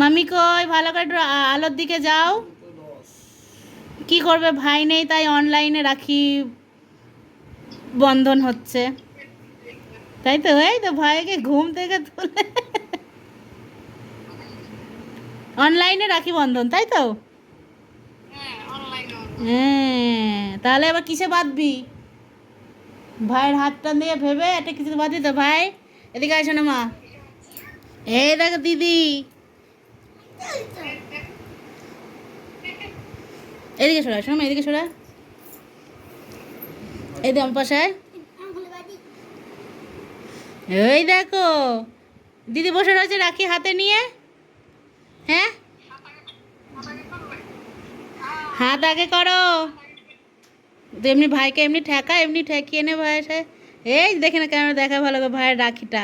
মামি কই, ভালো করে আলোর দিকে যাও। কি করবে ভাই নেই, তাই অনলাইনে রাখি বন্ধন হচ্ছে। তাই তো, এই তো ভাইকে ঘুম থেকে তুলে। অনলাইনে রাখি বন্ধন, তাই তো? হ্যাঁ তাহলে এবার কিসে বাঁধবি? ভাইয়ের হাতটা দিয়ে ভেবে একটা কিছু বাঁধি তো, ভাই? এদিকে আসো না মা এই দেখো দিদি। এদিকে সরা শোনো এদিকে সরা এই আমার পাশে এই দেখো, দিদি বসে রয়েছে রাখি হাতে নিয়ে। হ্যাঁ? হাত আগে করো। এমনি ভাইকে এমনি ঠেকা, এমনি ঠেকিয়ে নে ভাই সাথে। এই দেখে না ক্যামেরা দেখা ভালো করে ভাইয়ের রাখিটা।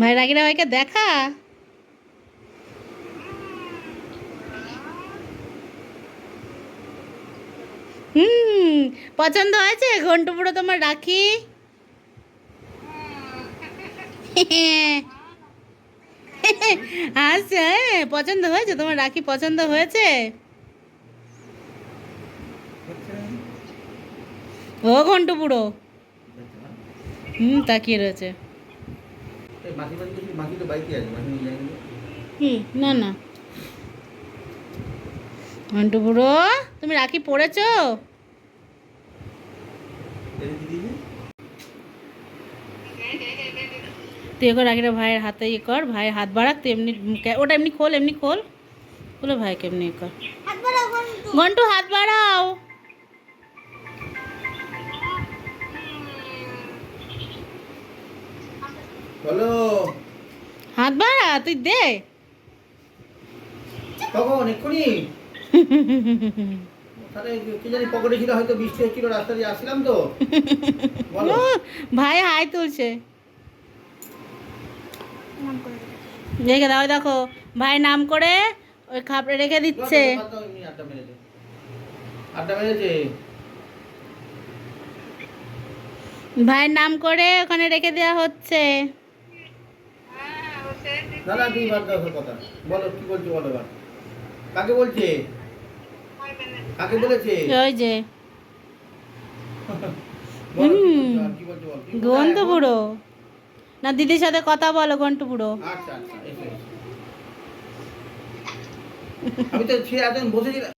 ভাই রাখিটা ভাইকে দেখা। হুম, পছন্দ হয়েছে? ঘন্টু পুরো তোমার রাখি? আচ্ছা হ্যাঁ পছন্দ হয়েছে? তোমার রাখি পছন্দ হয়েছে? ও ঘন্টু পুরো হুম তাকিয়ে রয়েছে। বাড়ি না না। ঘন্টু বুড়ো তুমি রাখি পড়েছ? তুই এখন রাখিটা ভাইয়ের হাতে ইয়ে কর ভাইয়ের হাত বাড়াক তুই এমনি ওটা এমনি খোল এমনি খোল। খোলো ভাইকে এমনি ইয়ে কর। ঘন্টু হাত বাড়াও। বলো। হাত বাড়া তুই দে। এক্ষুনি? ভাই হাই তুলছে। রেখে দাও দেখো। ভাই নাম করে ওই খাপড়ে রেখে দিচ্ছে। ভাইয়ের নাম করে ওখানে রেখে দেওয়া হচ্ছে। না না বার দশের কথা। বলো কি বলছো বলো এবার? কাকে বলছে? কাকে বলেছে? ওই যে। গন্ধ বুড়ো। না দিদির সাথে কথা বলো গন্টু বুড়ো। আচ্ছা আচ্ছা। আমি তো সে একজন বসেছিলাম